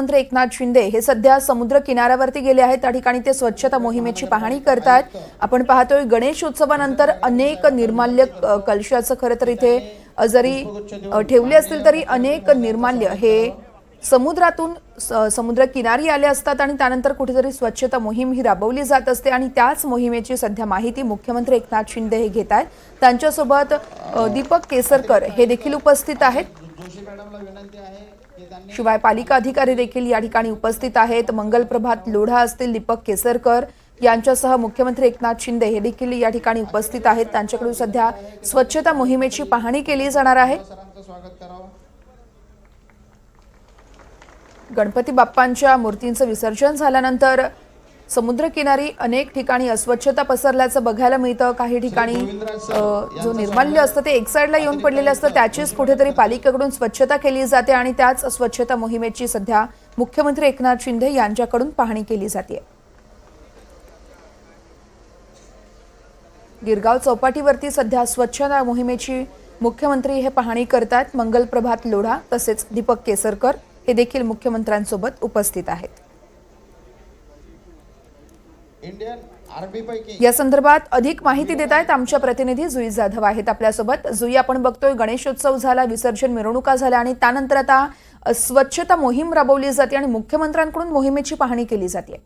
मुख्यमंत्री एकनाथ शिंदे हे सध्या समुद्र किनाऱ्यावरती गेले आहेत. त्या ठिकाणी ते स्वच्छता मोहिमेची पाहणी करतायत. आपण पाहतोय गणेश उत्सवानंतर अनेक निर्माल्य कलशाचं खरं तर इथे जरी ठेवले असतील तरी अनेक निर्माल्य हे समुद्रातून समुद्र किनारी आले असतात आणि त्यानंतर कुठेतरी स्वच्छता मोहीम ही राबवली जात असते आणि त्याच मोहिमेची सध्या माहिती मुख्यमंत्री एकनाथ शिंदे हे घेत आहेत. त्यांच्यासोबत दीपक केसरकर हे देखील उपस्थित आहेत. शिवाय पालिका अधिकारी देखील या ठिकाणी उपस्थित आहेत. मंगल प्रभात लोढा असतील दीपक केसरकर यांच्यासह मुख्यमंत्री एकनाथ शिंदे हे देखील या ठिकाणी उपस्थित आहेत. त्यांच्याकडून सध्या स्वच्छता मोहिमेची पाहणी केली जाणार आहे. गणपती बाप्पांच्या मूर्तींचं विसर्जन झाल्यानंतर समुद्रकिनारी अनेक ठिकाणी अस्वच्छता पसरल्याचं बघायला मिळतं. काही ठिकाणी जो निर्माल्य असतं ते एक साईडला येऊन पडलेलं असतं. त्याचीच कुठेतरी पालिकेकडून स्वच्छता केली जाते आणि त्याच स्वच्छता मोहिमेची सध्या मुख्यमंत्री एकनाथ शिंदे यांच्याकडून पाहणी केली जाते. गिरगाव चौपाटीवरती सध्या स्वच्छता मोहिमेची मुख्यमंत्री हे पाहणी करतात मंगल प्रभात लोढा तसेच दीपक केसरकर हे देखील मुख्यमंत्र्यांसोबत उपस्थित आहेत. या संदर्भात अधिक माहिती देत आहेत आमच्या प्रतिनिधी जुई जाधव आहेत. आपल्यासोबत जुई आपण बघतोय गणेशोत्सव झाला विसर्जन मिरवणुका झाल्या आणि त्यानंतर आता स्वच्छता मोहीम राबवली जाते आणि मुख्यमंत्र्यांकडून मोहिमेची पाहणी केली जाते.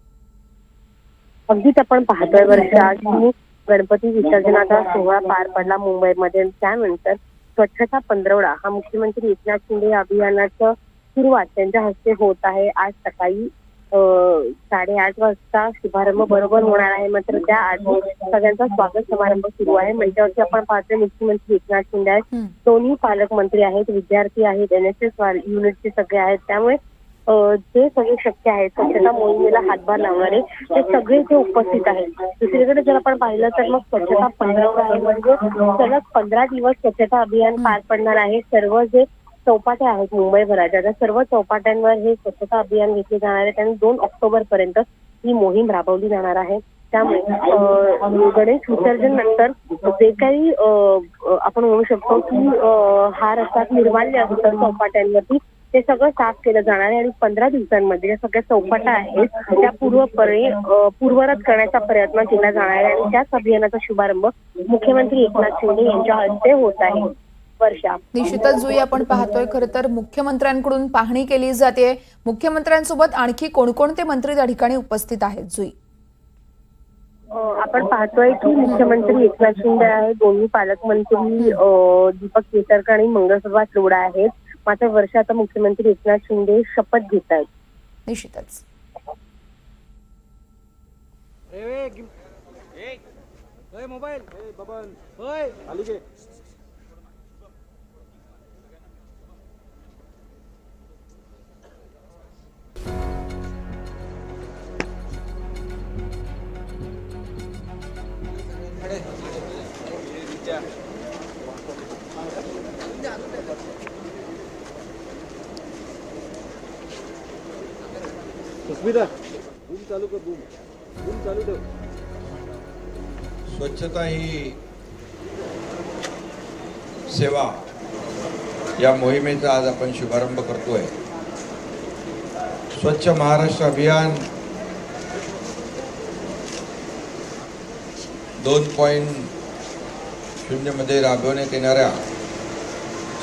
अगदीच आपण पाहतोय वर्षा की गणपती विसर्जनाचा सोहळा पार पडला मुंबईमध्ये. त्यानंतर स्वच्छता पंधरवडा हा मुख्यमंत्री एकनाथ शिंदे या अभियानाचं सुरुवात त्यांच्या हस्ते होत आहे. आज सकाळी साडेआठ वाजता शुभारंभ बरोबर होणार आहे. मात्र त्या आधी सगळ्यांचा स्वागत समारंभ सुरू आहे. मंचावरती आपण पाहतोय मुख्यमंत्री एकनाथ शिंदे आहेत. दोन्ही पालकमंत्री आहेत. विद्यार्थी आहेत. एन एस एस युनिटचे सगळे आहेत. त्यामुळे जे सगळे शक्य आहेत स्वच्छता मोहिमेला हातभार लावणारे ते सगळे ते उपस्थित आहेत. दुसरीकडे जर आपण पाहिलं तर मग स्वच्छता पंधरवडा आहे. म्हणजे सलग पंधरा दिवस स्वच्छता अभियान पार पडणार आहे. सर्व जे चौपाट्या आहेत मुंबईभराच्या त्या सर्व चौपाट्यांवर हे स्वच्छता अभियान घेतले जाणार आहे आणि दोन ऑक्टोबर पर्यंत ही मोहीम राबवली जाणार आहे. त्यामुळे गणेश विसर्जन नंतर जे काही आपण म्हणू शकतो की हार असतात निर्माल्य असतात चौपाट्यांवरती ते सगळं साफ केलं जाणार आहे आणि पंधरा दिवसांमध्ये ज्या सगळ्या चौपाट्या आहेत त्या पूर्वपणे अं, पूर्वरत करण्याचा प्रयत्न केला जाणार आहे आणि त्याच अभियानाचा शुभारंभ मुख्यमंत्री एकनाथ शिंदे यांच्या हस्ते होत आहे. वर्षा. निश्चितच जुई आपण पाहतोय खरं तर मुख्यमंत्र्यांकडून पाहणी केली जाते. मुख्यमंत्र्यांसोबत आणखी कोणकोणते मंत्री त्या ठिकाणी उपस्थित आहेत जुई? आपण पाहतोय की मुख्यमंत्री एकनाथ शिंदे आहेत दोन्ही पालकमंत्री दीपक केसरकर आणि मंगलप्रभात लोढा आहेत. मात्र वर्षा आता मुख्यमंत्री एकनाथ शिंदे शपथ घेत आहेत. निश्चितच. मोबाईल. सुस्मिता बूम चालू कर बूम. बूम चालू ठेव. स्वच्छता ही सेवा या मोहिमेचा आज आपण शुभारंभ करतोय. स्वच्छ महाराष्ट्र अभियान दोन पॉईंट शून्यमध्ये राबवण्यात येणाऱ्या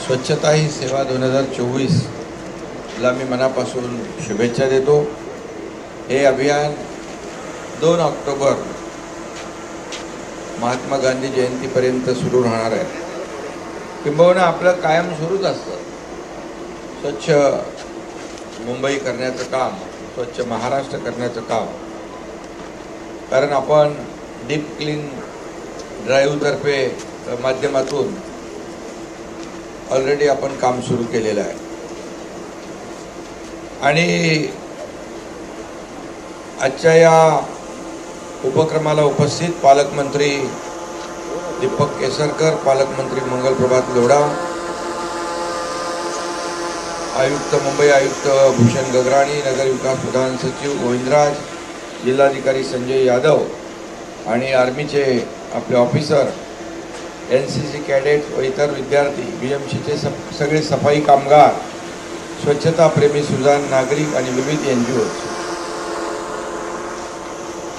स्वच्छता ही सेवा दोन हजार चोवीसला मी मनापासून शुभेच्छा देतो. हे अभियान दोन ऑक्टोबर महात्मा गांधी जयंतीपर्यंत सुरू राहणार आहे. किंबहुना आपलं कायम सुरूच असतं. स्वच्छ मुंबई करण्याचं काम स्वच्छ महाराष्ट्र करण्याचं काम. कारण आपण डीप क्लीन ड्राईव्हतर्फे माध्यमातून ऑलरेडी आपण काम सुरू केलेलं आहे. आणि आजच्या या उपक्रमाला उपस्थित पालकमंत्री दीपक केसरकर पालकमंत्री मंगलप्रभात लोढा आयुक्त मुंबई आयुक्त भूषण गगराणी नगर विकास प्रधान सचिव गोविंदराज जिल्हाधिकारी संजय यादव आणि आर्मीचे आपले officer N C C cadet व इतर विद्यार्थी बी एम सीचे सगळे सफाई कामगार स्वच्छताप्रेमी सुजान नागरिक आणि विविध एन जी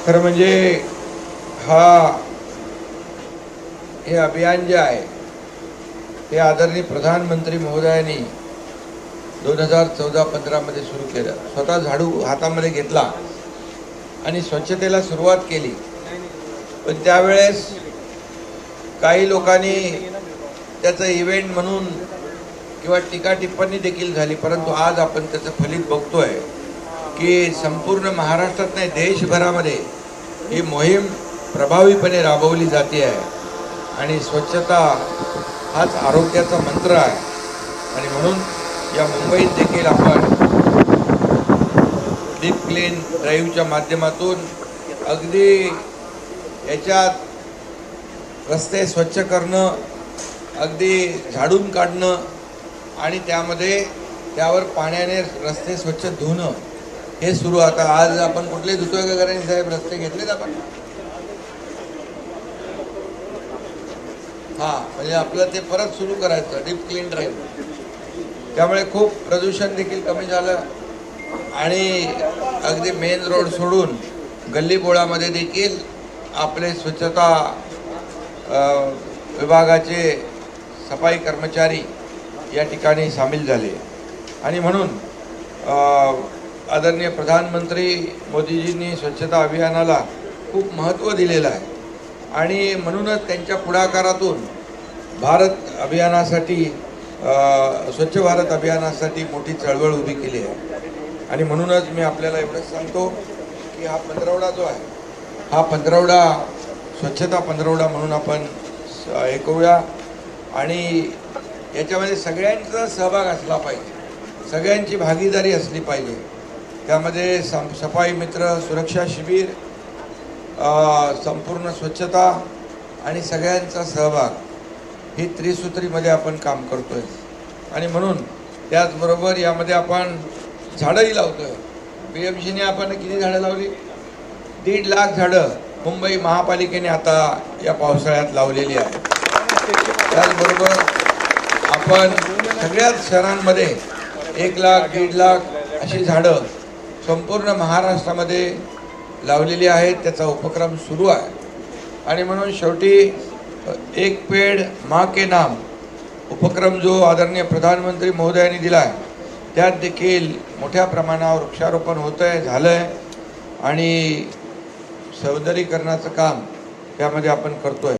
खरं म्हणजे हा हे अभियान जे आहे ते आदरणीय प्रधानमंत्री महोदयांनी दोन हजार चौदा पंधरामध्ये सुरू केलं. स्वतः झाडू हातामध्ये घेतला आणि स्वच्छतेला सुरुवात केली. पण त्यावेळेस काही लोकांनी त्याचं इव्हेंट म्हणून किंवा टीका टिप्पणी देखील झाली परंतु आज आपण त्याचं फलित बघतोय. की संपूर्ण महाराष्ट्रात नाही देशभरामध्ये ही मोहीम प्रभावीपणे राबवली जाते आहे. आणि स्वच्छता हाच आरोग्याचा मंत्र आहे. आणि म्हणून या मुंबईत देखील आपण डीप क्लीन ड्राईव्हच्या माध्यमातून अगदी याच्यात रस्ते स्वच्छ करणं अगदी झाडून काढणं आणि त्यामध्ये त्यावर पाण्याने रस्ते स्वच्छ धुणं हे सुरू आता आज आपण कुठले धुतोय का साहेब रस्ते घेतलेत आपण? हा म्हणजे आपलं ते परत सुरू करायचं डीप क्लीन ड्राईव्ह त्यामुळे खूप प्रदूषण देखील कमी झालं. आणि अगदी मेन रोड सोडून गल्लीबोळामध्ये देखील आपले स्वच्छता विभागाचे सफाई कर्मचारी या ठिकाणी सामील झाले. आणि म्हणून आदरणीय प्रधानमंत्री मोदीजींनी स्वच्छता अभियानाला खूप महत्त्व दिलेलं आहे. आणि म्हणूनच त्यांच्या पुढाकारातून भारत अभियानासाठी स्वच्छ भारत अभियानासाठी मोठी चळवळ उभी केली आहे. आणि म्हणूनच मी आपल्याला एवढंच सांगतो की हा पंधरवडा जो आहे हा पंधरवडा स्वच्छता पंधरवडा म्हणून आपण स- हे करूया आणि याच्यामध्ये सगळ्यांचा सहभाग असला पाहिजे. सगळ्यांची भागीदारी असली पाहिजे. त्यामध्ये सं सफाई मित्र सुरक्षा शिबिर संपूर्ण स्वच्छता आणि सगळ्यांचा सहभाग. ही त्रिसूत्रीमध्ये आपण काम करतो आहे आणि म्हणून त्याचबरोबर यामध्ये आपण झाडंही लावतो आहे बी एम सीने आपण किती झाडं लावली? दीड लाख झाडं मुंबई महापालिकेने आता या पावसाळ्यात लावलेली आहे त्याचबरोबर आपण सगळ्याच शहरांमध्ये एक लाख दीड लाख अशी झाडं संपूर्ण महाराष्ट्रामध्ये लावलेली आहेत त्याचा उपक्रम सुरू आहे. आणि म्हणून शेवटी एक पेड माँ के नाम उपक्रम जो आदरणीय प्रधानमंत्री महोदयांनी दिला आहे त्यात देखील मोठ्या प्रमाणावर वृक्षारोपण होतं आहे झालं आहे आणि सौंदर्यीकरणाचं काम त्यामध्ये आपण करतो आहे